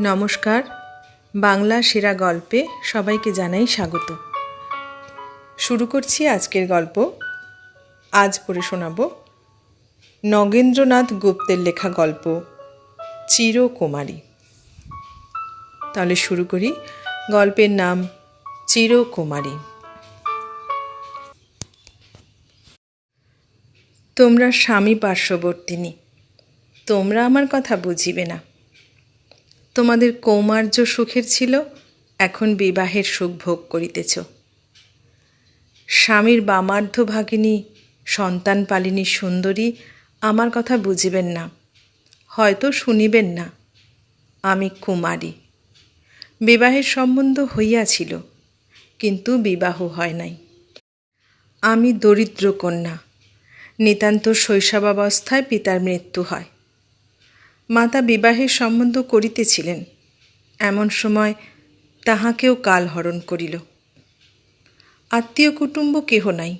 নমস্কার, বাংলা সেরা গল্পে সবাইকে জানাই স্বাগত। শুরু করছি আজকের গল্প। আজ পড়ে শোনাব নগেন্দ্রনাথ গুপ্তের লেখা গল্প, চিরকুমারী। তাহলে শুরু করি। গল্পের নাম চিরকুমারী। তোমরা স্বামী পার্শ্ববর্তিনী, তোমরা আমার কথা বুঝিবে না। তোমাদের কৌমার্য সুখের ছিল, এখন বিবাহের সুখ ভোগ করিতেছ। স্বামীর বামার্ধ ভাগিনী, সন্তান পালিনী সুন্দরী আমার কথা বুঝিবেন না, হয়তো শুনিবেন না। আমি কুমারী। বিবাহের সম্বন্ধ হইয়াছিল, কিন্তু বিবাহ হয় নাই। আমি দরিদ্র কন্যা, নিতান্ত শৈশবাবস্থায় পিতার মৃত্যু হয়। মাতা বিবাহের সম্বন্ধ করিতেছিলেন। এমন সময় তাহাকেও কাল হরণ করিল। আত্মীয় কুটুম্ব কেহ নাই,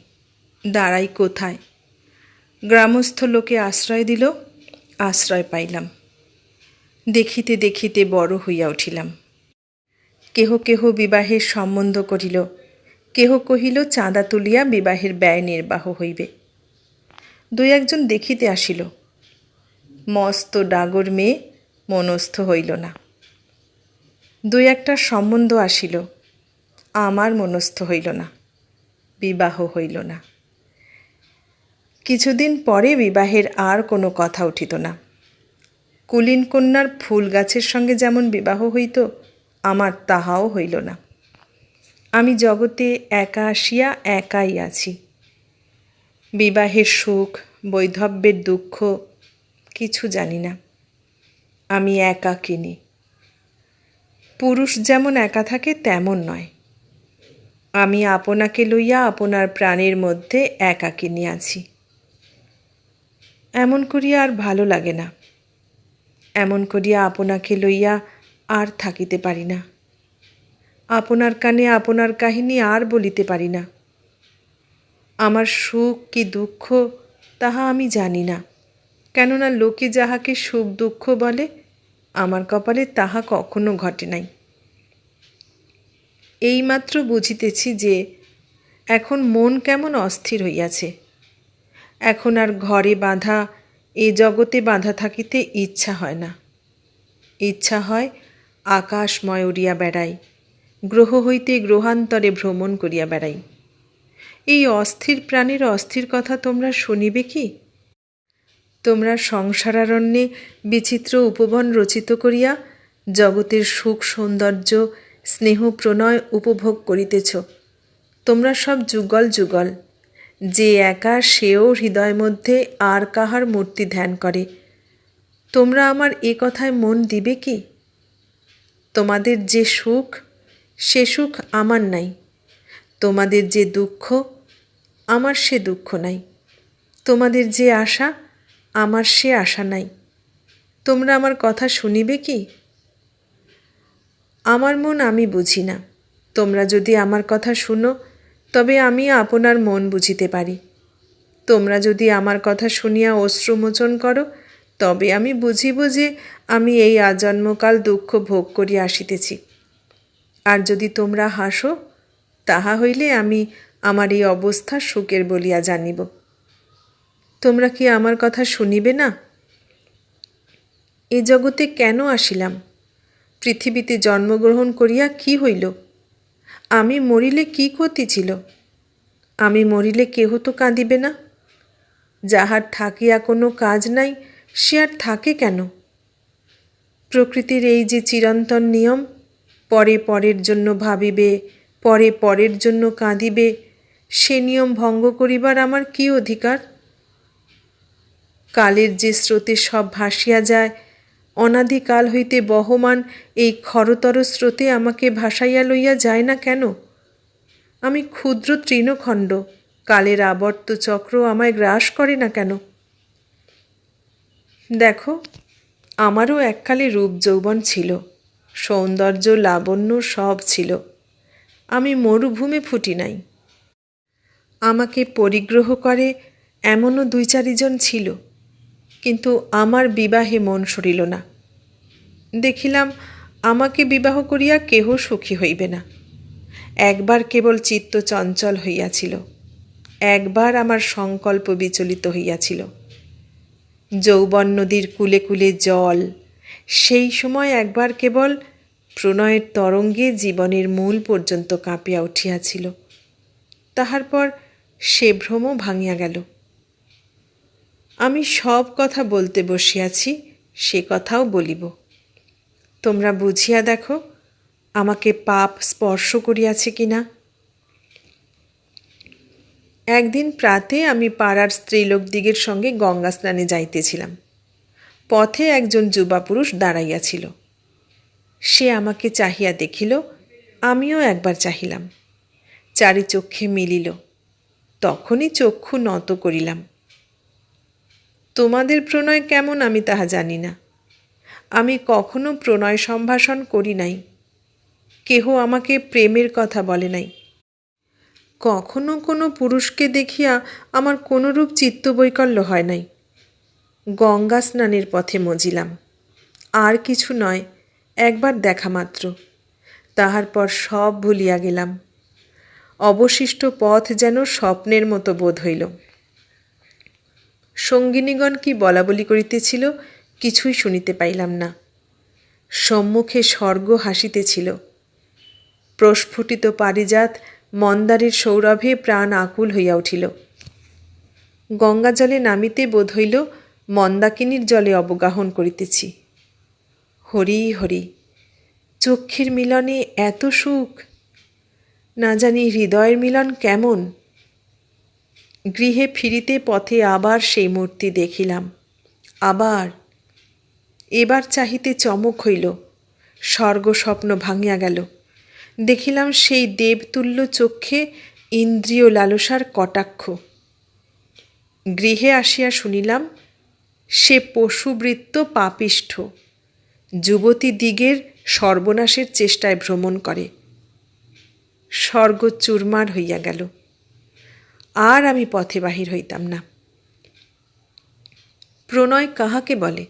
দাঁড়াই কোথায়? গ্রামস্থ লোকে আশ্রয় দিল, আশ্রয় পাইলাম। দেখিতে দেখিতে বড় হইয়া উঠিলাম। কেহ কেহ বিবাহের সম্বন্ধ করিল, কেহ কহিল চাঁদা তুলিয়া বিবাহের ব্যয় নির্বাহ হইবে। দুই একজন দেখিতে আসিল মস্ত ডাগর মেয়ে মনস্থ হইল না। দুই একটা সম্বন্ধ আসিল, আমার মনস্থ হইল না, বিবাহ হইল না। কিছুদিন পরে বিবাহের আর কোনো কথা উঠিত না। কুলীন কন্যার ফুল গাছের সঙ্গে যেমন বিবাহ হইত, আমার তাহাও হইল না। আমি জগতে একা আসিয়া একাই আছি। বিবাহের সুখ, বৈধব্যের দুঃখ কিছু জানি না। আমি একা কিনি। পুরুষ যেমন একা থাকে, তেমন নয়। আমি আপনাকে লইয়া আপনার প্রাণের মধ্যে একা কিনি আছি। এমন করিয়া আর ভালো লাগে না। এমন করিয়া আপনাকে লইয়া আর থাকিতে পারি না। আপনার কানে আপনার কাহিনী আর বলিতে পারি না। আমার সুখ কি দুঃখ, তাহা আমি জানি না। কেননা লোকে যাহাকে সুখ দুঃখ বলে, আমার কপালে তাহা কখনো ঘটে নাই। এইমাত্র বুঝিতেছি যে, এখন মন কেমন অস্থির হইয়াছে। এখন আর ঘরে বাঁধা, এ জগতে বাঁধা থাকিতে ইচ্ছা হয় না। ইচ্ছা হয় আকাশময় উড়িয়া বেড়াই, গ্রহ হইতে গ্রহান্তরে ভ্রমণ করিয়া বেড়াই। এই অস্থির প্রাণীর অস্থির কথা তোমরা শুনিবে কি? তোমরা সংসারারণ্যে বিচিত্র উপবন রচিত করিয়া জগতের সুখ সৌন্দর্য, স্নেহ প্রণয় উপভোগ করিতেছ। তোমরা সব যুগল যুগল, যে একা সেও হৃদয় মধ্যে আর কাহার মূর্তি ধ্যান করে। তোমরা আমার এ কথায় মন দিবে কি? তোমাদের যে সুখ, সে সুখ আমার নাই। তোমাদের যে দুঃখ, আমার সে দুঃখ নাই। তোমাদের যে আশা আমার সে আশা নাই। তোমরা আমার কথা শুনিবে কি? আমার মন আমি বুঝি না। তোমরা যদি আমার কথা শুনো, তবে আমি আপনার মন বুঝিতে পারি। তোমরা যদি আমার কথা শুনিয়া অশ্রুমোচন করো, তবে আমি বুঝিব যে আমি এই আজন্মকাল দুঃখ ভোগ করিয়া আসিতেছি। আর যদি তোমরা হাসো, তাহা হইলে আমি আমার এই অবস্থা সুখের বলিয়া জানিব। তোমরা কি আমার কথা শুনিবে না? এ জগতে কেন আসিলাম? পৃথিবীতে জন্মগ্রহণ করিয়া কি হইল? আমি মরিলে কি ক্ষতি ছিল? আমি মরিলে কেহ তো কাঁদিবে না? যাহার থাকিয়া কোনো কাজ নাই, সে আর থাকে কেন? প্রকৃতির এই যে চিরন্তন নিয়ম, পরে পরের জন্য ভাবিবে, পরে পরের জন্য কাঁদিবে, সে নিয়ম ভঙ্গ করিবার আমার কি অধিকার? কালের যে স্রোতে সব ভাসিয়া যায়, অনাদিকাল হইতে বহমান এই খরতর স্রোতে আমাকে ভাসাইয়া লইয়া যায় না কেন? আমি ক্ষুদ্র তৃণখণ্ড, কালের আবর্ত চক্র আমায় গ্রাস করে না কেন? দেখো, আমারও এককালে রূপ যৌবন ছিল, সৌন্দর্য লাবণ্য সব ছিল। আমি মরুভূমি ফুটি নাই। আমাকে পরিগ্রহ করে এমনও দুই চারিজন ছিল। কিন্তু আমার বিবাহে মন সরিল না। দেখিলাম, আমাকে বিবাহ করিয়া কেহ সুখী হইবে না। একবার কেবল চিত্ত চঞ্চল হইয়াছিল। একবার আমার সংকল্প বিচলিত হইয়াছিল। যৌবন নদীর কুলে কুলে জল, সেই সময় একবার কেবল প্রণয়ের তরঙ্গে জীবনের মূল পর্যন্ত কাঁপিয়া উঠিয়াছিল। তাহার পর সে ভ্রমও ভাঙিয়া গেল। আমি সব কথা বলতে বসিয়াছি, সে কথাও বলিব। তোমরা বুঝিয়া দেখো, আমাকে পাপ স্পর্শ করিয়াছে কিনা। একদিন প্রাতে আমি পাড়ার স্ত্রীলোকদিগের সঙ্গে গঙ্গা স্নানে যাইতেছিলাম। পথে একজন যুবা পুরুষ দাঁড়াইয়াছিল। সে আমাকে চাহিয়া দেখিল, আমিও একবার চাহিলাম। চারি চক্ষে মিলিল। তখনই চক্ষু নত করিলাম। তোমাদের প্রণয় কেমন আমি তাহা জানি না। আমি কখনো প্রণয় সম্ভাষণ করি নাই। কেহ আমাকে প্রেমের কথা বলে নাই। কখনো কোনো পুরুষকে দেখিয়া আমার কোনোরূপ চিত্তবৈকল্য হয় নাই। গঙ্গা স্নানের পথে মজিলাম। আর কিছু নয়, একবার দেখা মাত্র। তাহার পর সব ভুলিয়া গেলাম। অবশিষ্ট পথ যেন স্বপ্নের মতো বোধ হইল। সঙ্গিনীগণ কি বলা বলি করিতেছিল, কিছুই শুনিতে পাইলাম না। সম্মুখে স্বর্গ হাসিতেছিল। প্রস্ফুটিত পারিজাত মন্দারের সৌরভে প্রাণ আকুল হইয়া উঠিল। গঙ্গা জলে নামিতে বোধ হইল, মন্দাকিনীর জলে অবগাহন করিতেছি। হরি হরি, চক্ষের মিলনে এত সুখ। না জানি হৃদয়ের মিলন কেমন? গৃহে ফিরিতে পথে আবার সেই মূর্তি দেখিলাম। আবার, এবার চাহিতে চমক হইল স্বর্গ স্বপ্ন ভাঙিয়া গেল। দেখিলাম সেই দেবতুল্য চক্ষে ইন্দ্রিয় লালসার কটাক্ষ। গৃহে আসিয়া শুনিলাম, সে পশুবৃত্ত পাপিষ্ঠ, যুবতী দিগের সর্বনাশের চেষ্টায় ভ্রমণ করে। স্বর্গ চুরমার হইয়া গেল। আর আমি পথে বাহির হইতাম না। প্রণয় কাহাকে বলে?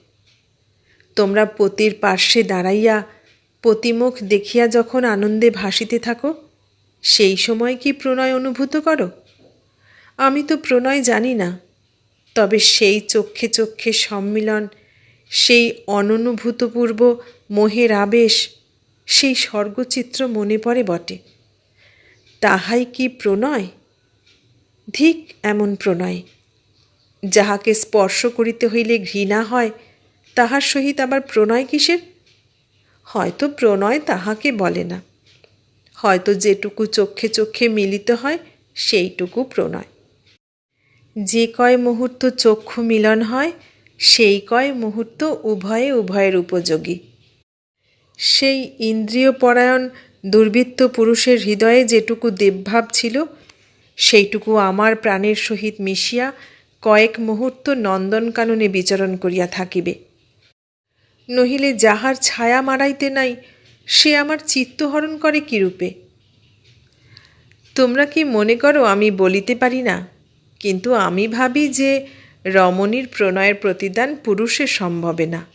তোমরা পতির পার্শ্বে দাঁড়াইয়া পতিমুখ দেখিয়া যখন আনন্দে ভাসিতে থাকো, সেই সময় কি প্রণয় অনুভূত করো? আমি তো প্রণয় জানি না, তবে সেই চক্ষে চক্ষে সম্মিলন, সেই অননুভূতপূর্ব মোহের আবেশ, সেই স্বর্গচিত্র মনে পড়ে বটে। তাহাই কি প্রণয়? ধিক এমন প্রণয়। যাহাকে স্পর্শ করিতে হইলে ঘৃণা হয়, তাহার সহিত আবার প্রণয় কিসের? হয়তো প্রণয় তাহাকে বলে না। হয়তো যেটুকু চক্ষে চক্ষে মিলিত হয়, সেইটুকু প্রণয়। যে কয় মুহূর্ত চক্ষু মিলন হয়, সেই কয় মুহূর্ত উভয়ে উভয়ের উপযোগী। সেই ইন্দ্রিয় পরায়ণ দুর্বৃত্ত পুরুষের হৃদয়ে যেটুকু দেবভাব ছিল সেইটুকু আমার প্রাণের সহিত মিশিয়া কয়েক মুহূর্ত নন্দনকাননে বিচরণ করিয়া থাকিবে। নহিলে যাহার ছায়া মারাইতে নাই, সে আমার চিত্তহরণ করে কিরূপে? তোমরা কি মনে করো আমি বলিতে পারি না? কিন্তু আমি ভাবি যে রমণীর প্রণয়ের প্রতিদান পুরুষের সম্ভবে না।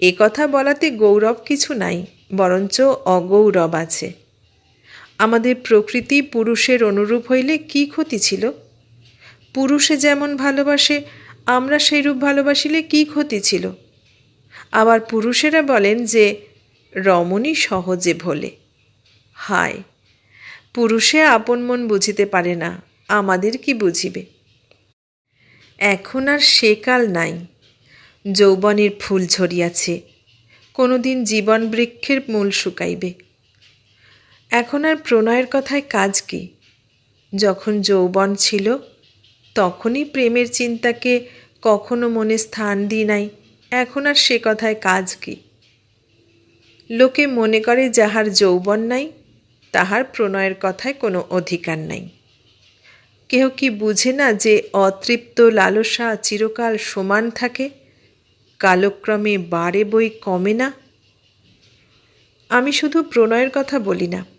এ কথা বলাতে গৌরব কিছু নাই, বরঞ্চ অগৌরব আছে। আমাদের প্রকৃতি পুরুষের অনুরূপ হইলে কি ক্ষতি ছিল? পুরুষে যেমন ভালোবাসে, আমরা সেইরূপ ভালোবাসিলে কি ক্ষতি ছিল? আবার পুরুষেরা বলেন যে, রমণী সহজে ভোলে। হায়, পুরুষে আপন মন বুঝিতে পারে না, আমাদের কি বুঝিবে? এখন আর সে কাল নাই। যৌবনের ফুল ঝরিয়াছে, কোনোদিন জীবন বৃক্ষের মূল শুকাইবে। এখন আর প্রণয়ের কথায় কাজ কি? যখন যৌবন ছিল, তখনই প্রেমের চিন্তাকে কখনো মনে স্থান দিই নাই। এখন আর সে কথায় কাজ কি? লোকে মনে করে যাহার যৌবন নাই, তাহার প্রণয়ের কথায় কোনো অধিকার নাই। কেহ কি বুঝে না যে অতৃপ্ত লালসা চিরকাল সমান থাকে, কালক্রমে বাড়ে বই কমে না? আমি শুধু প্রণয়ের কথা বলি না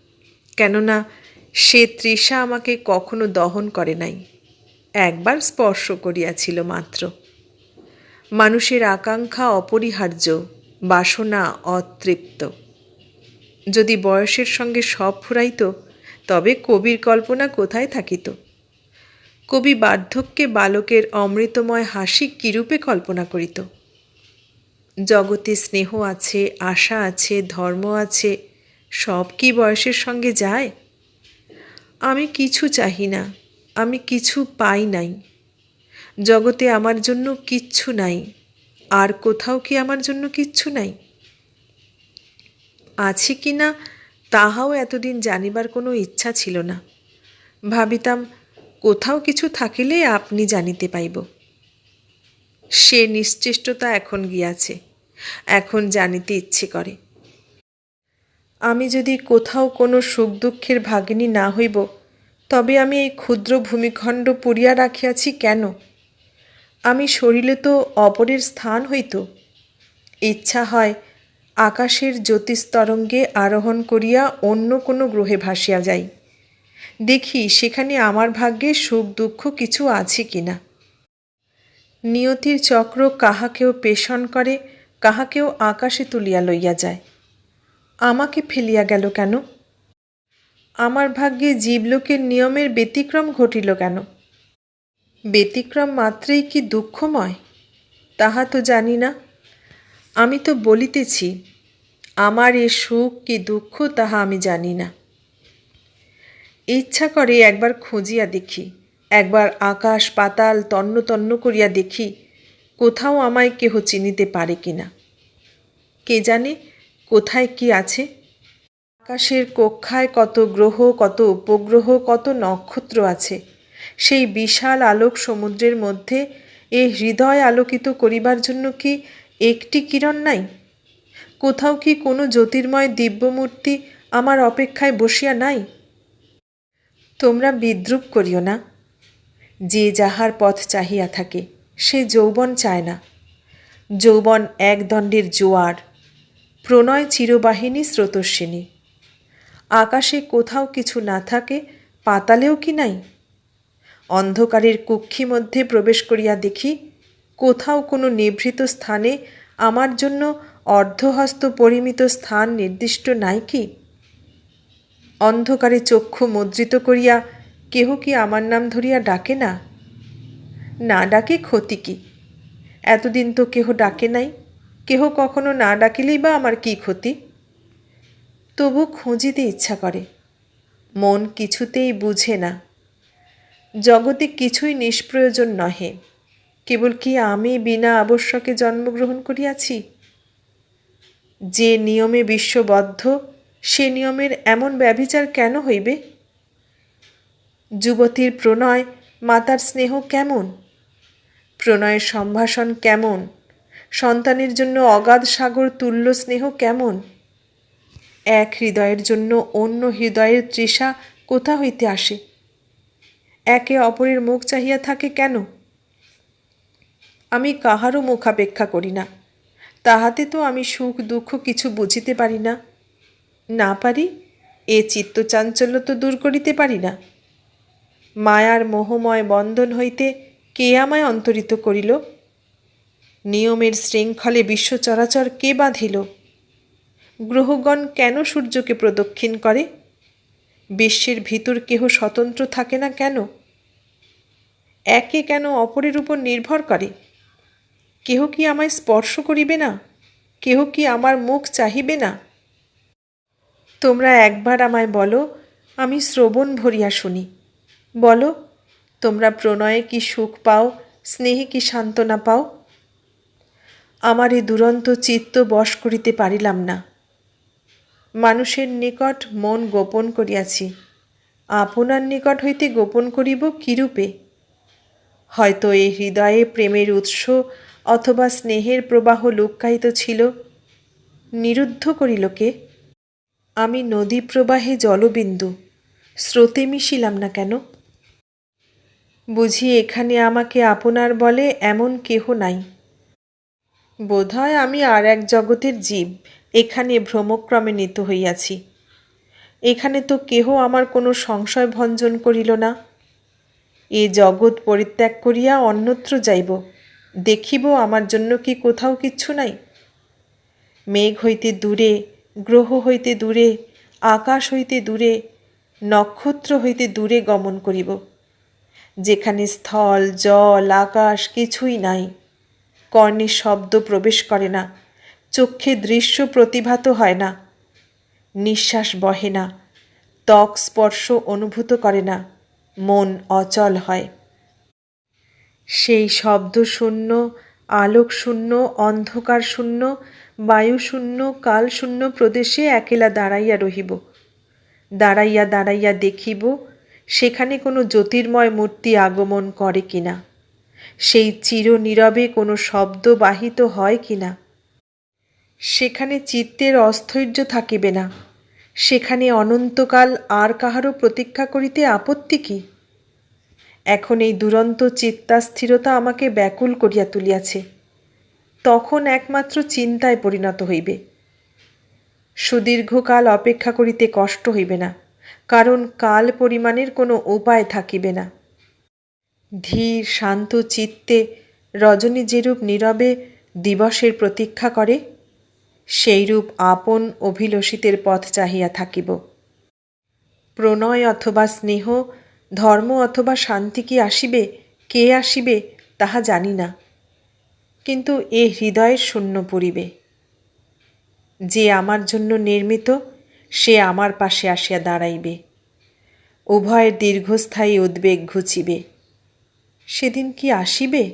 কেননা সে তৃষা আমাকে কখনো দহন করে নাই। একবার স্পর্শ করিয়াছিল মাত্র। মানুষের আকাঙ্ক্ষা অপরিহার্য, বাসনা অতৃপ্ত। যদি বয়সের সঙ্গে সব ফুরাইত, তবে কবির কল্পনা কোথায় থাকিত? কবি বার্ধক্যে বালকের অমৃতময় হাসি কিরূপে কল্পনা করিত? জগতে স্নেহ আছে, আশা আছে, ধর্ম আছে সব কি বয়সের সঙ্গে যায়? আমি কিছু চাহি না, আমি কিছু পাই নাই। জগতে আমার জন্য কিচ্ছু নাই, আর কোথাও কি আমার জন্য কিচ্ছু নাই? আছে কি না, তাহাও এতদিন জানিবার কোনো ইচ্ছা ছিল না। ভাবিতাম, কোথাও কিছু থাকিলে আপনি জানিতে পাইব। সে নিশ্চেষ্টতা এখন গিয়াছে, এখন জানিতে ইচ্ছে করে। আমি যদি কোথাও কোনো সুখ দুঃখের ভাগিনী না হইব, তবে আমি এই ক্ষুদ্র ভূমিখণ্ড পুরিয়া রাখিয়াছি কেন? আমি শরীরে তো অপরের স্থান হইত। ইচ্ছা হয় আকাশের জ্যোতিস্তরঙ্গে আরোহণ করিয়া অন্য কোনো গ্রহে ভাসিয়া যাই। দেখি সেখানে আমার ভাগ্যে সুখ দুঃখ কিছু আছে কিনা। নিয়তির চক্র কাহাকেও পেষণ করে, কাহাকেও আকাশে তুলিয়া লইয়া যায়। আমাকে ফেলিয়া গেল কেন? আমার ভাগ্যে জীবলোকের নিয়মের ব্যতিক্রম ঘটিল কেন? ব্যতিক্রম মাত্রেই কি দুঃখময়? তাহা তো জানি না। আমি তো বলিতেছি, আমার এ সুখ কি দুঃখ তাহা আমি জানি না। ইচ্ছা করে একবার খুঁজিয়া দেখি, একবার আকাশ পাতাল তন্ন তন্ন করিয়া দেখি, কোথাও আমায় কেহ চিনিতে পারে কিনা। কে জানে কোথায় কি আছে? আকাশের কক্ষায় কত গ্রহ, কত উপগ্রহ, কত নক্ষত্র আছে? সেই বিশাল আলোক সমুদ্রের মধ্যে এ হৃদয় আলোকিত করিবার জন্য কি একটি কিরণ নাই? কোথাও কি কোনো জ্যোতির্ময় দিব্যমূর্তি আমার অপেক্ষায় বসিয়া নাই? তোমরা বিদ্রুপ করিও না। যে যাহার পথ চাহিয়া থাকে, সে যৌবন চায় না। যৌবন এক দণ্ডের জোয়ার। প্রণয় চিরবাহিনী স্রোতস্বিনী। আকাশে কোথাও কিছু না থাকে, পাতালেও কি নাই? অন্ধকারের কুক্ষি মধ্যে প্রবেশ করিয়া দেখি, কোথাও কোনো নিভৃত স্থানে আমার জন্য অর্ধহস্ত পরিমিত স্থান নির্দিষ্ট নাই কি? অন্ধকারে চক্ষু মুদ্রিত করিয়া কেহ কি আমার নাম ধরিয়া ডাকে না? না ডাকে ক্ষতি কি? এতদিন তো কেহ ডাকে নাই। কেহ কখনো না ডাকিলেই বা আমার কি ক্ষতি? তবু খুঁজিতে ইচ্ছা করে। মন কিছুতেই বুঝে না। জগতে কিছুই নিষ্প্রয়োজন নহে। কেবল কি আমি বিনা আবশ্যকে জন্মগ্রহণ করিয়াছি? যে নিয়মে বিশ্ববদ্ধ, সে নিয়মের এমন ব্যভিচার কেন হইবে? যুবতীর প্রণয়, মাতার স্নেহ কেমন? প্রণয়ের সম্ভাষণ কেমন? সন্তানের জন্য অগাধ সাগর তুল্য স্নেহ কেমন? এক হৃদয়ের জন্য অন্য হৃদয়ের তৃষা কোথা হইতে আসে? একে অপরের মুখ চাহিয়া থাকে কেন? আমি কাহারও মুখাপেক্ষা করি না। তাহাতে তো আমি সুখ দুঃখ কিছু বুঝিতে পারি না। না পারি, এ চিত্ত চাঞ্চল্য তো দূর করিতে পারি না। মায়ার মোহময় বন্ধন হইতে কে আমায় অন্তরিত করিল? নিয়মের শৃঙ্খলে বিশ্ব চরাচর কে বাঁধিল? গ্রহগণ কেন সূর্যকে প্রদক্ষিণ করে? বিশ্বের ভিতর কেহ স্বতন্ত্র থাকে না কেন? একে কেন অপরের উপর নির্ভর করে? কেহ কি আমায় স্পর্শ করিবে না? কেহ কি আমার মুখ চাহিবে না? তোমরা একবার আমায় বলো, আমি শ্রবণ ভরিয়া শুনি। বলো, তোমরা প্রণয়ে কি সুখ পাও, স্নেহে কি সান্ত্বনা পাও? আমার এই দুরন্ত চিত্ত বশ করিতে পারিলাম না। মানুষের নিকট মন গোপন করিয়াছি। আপনার নিকট হইতে গোপন করিব কিরূপে? হয়তো এই হৃদয়ে প্রেমের উৎস অথবা স্নেহের প্রবাহ লুক্কায়িত ছিল। নিরুদ্ধ করিল কে? আমি নদী প্রবাহে জলবিন্দু, স্রোতে মিশিলাম না কেন? বুঝি এখানে আমাকে আপনার বলে এমন কেহ নাই। বোধহয় আমি আর এক জগতের জীব, এখানে ভ্রমক্রমে নিত হইয়াছি। এখানে তো কেহ আমার কোনো সংশয় ভঞ্জন করিল না। এ জগৎ পরিত্যাগ করিয়া অন্যত্র যাইব, দেখিব আমার জন্য কি কোথাও কিচ্ছু নাই। মেঘ হইতে দূরে, গ্রহ হইতে দূরে, আকাশ হইতে দূরে, নক্ষত্র হইতে দূরে গমন করিব। যেখানে স্থল, জল, আকাশ কিছুই নাই। কর্ণে শব্দ প্রবেশ করে না। চক্ষে দৃশ্য প্রতিভাত হয় না। নিঃশ্বাস বহে না। ত্বক স্পর্শ অনুভূত করে না। মন অচল হয়। সেই শব্দ শূন্য, আলোক শূন্য, অন্ধকার শূন্য, বায়ু শূন্য, কাল শূন্য প্রদেশে একেলা দাঁড়াইয়া রহিব। দাঁড়াইয়া দাঁড়াইয়া দেখিব, সেখানে কোনো জ্যোতির্ময় মূর্তি আগমন করে কিনা। সেই চির নীরবে কোনো শব্দ বাহিত হয় কিনা সেখানে চিত্তের অস্থৈর্য থাকিবে না। সেখানে অনন্তকাল আর কাহারও প্রতীক্ষা করিতে আপত্তি কি? এখন এই দুরন্ত চিত্তাস্থিরতা আমাকে ব্যাকুল করিয়া তুলিয়াছে। তখন একমাত্র চিন্তায় পরিণত হইবে। সুদীর্ঘকাল অপেক্ষা করিতে কষ্ট হইবে না, কারণ কাল পরিমাণের কোনো উপায় থাকিবে না। ধীর, শান্ত চিত্তে রজনী যেরূপ নীরবে দিবসের প্রতীক্ষা করে, সেইরূপ আপন অভিলষিতের পথ চাহিয়া থাকিব। প্রণয় অথবা স্নেহ, ধর্ম অথবা শান্তি কি আসিবে, কে আসিবে তাহা জানি না। কিন্তু এ হৃদয়ের শূন্য পড়িবে। যে আমার জন্য নির্মিত, সে আমার পাশে আসিয়া দাঁড়াইবে। উভয়ের দীর্ঘস্থায়ী উদ্বেগ ঘুচিবে। সেদিন কি আসিবে?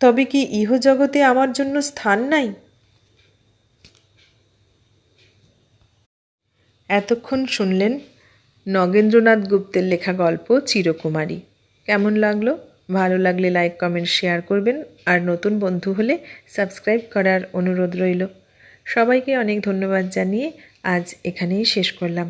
তবে কি ইহজগতে আমার জন্য স্থান নাই? এতক্ষণ শুনলেন নগেন্দ্রনাথ গুপ্তের লেখা গল্প চিরকুমারী। কেমন লাগল? ভালো লাগলে লাইক, কমেন্ট, শেয়ার করবেন। আর নতুন বন্ধু হলে সাবস্ক্রাইব করার অনুরোধ রইল। সবাইকে অনেক ধন্যবাদ জানিয়ে আজ এখানেই শেষ করলাম।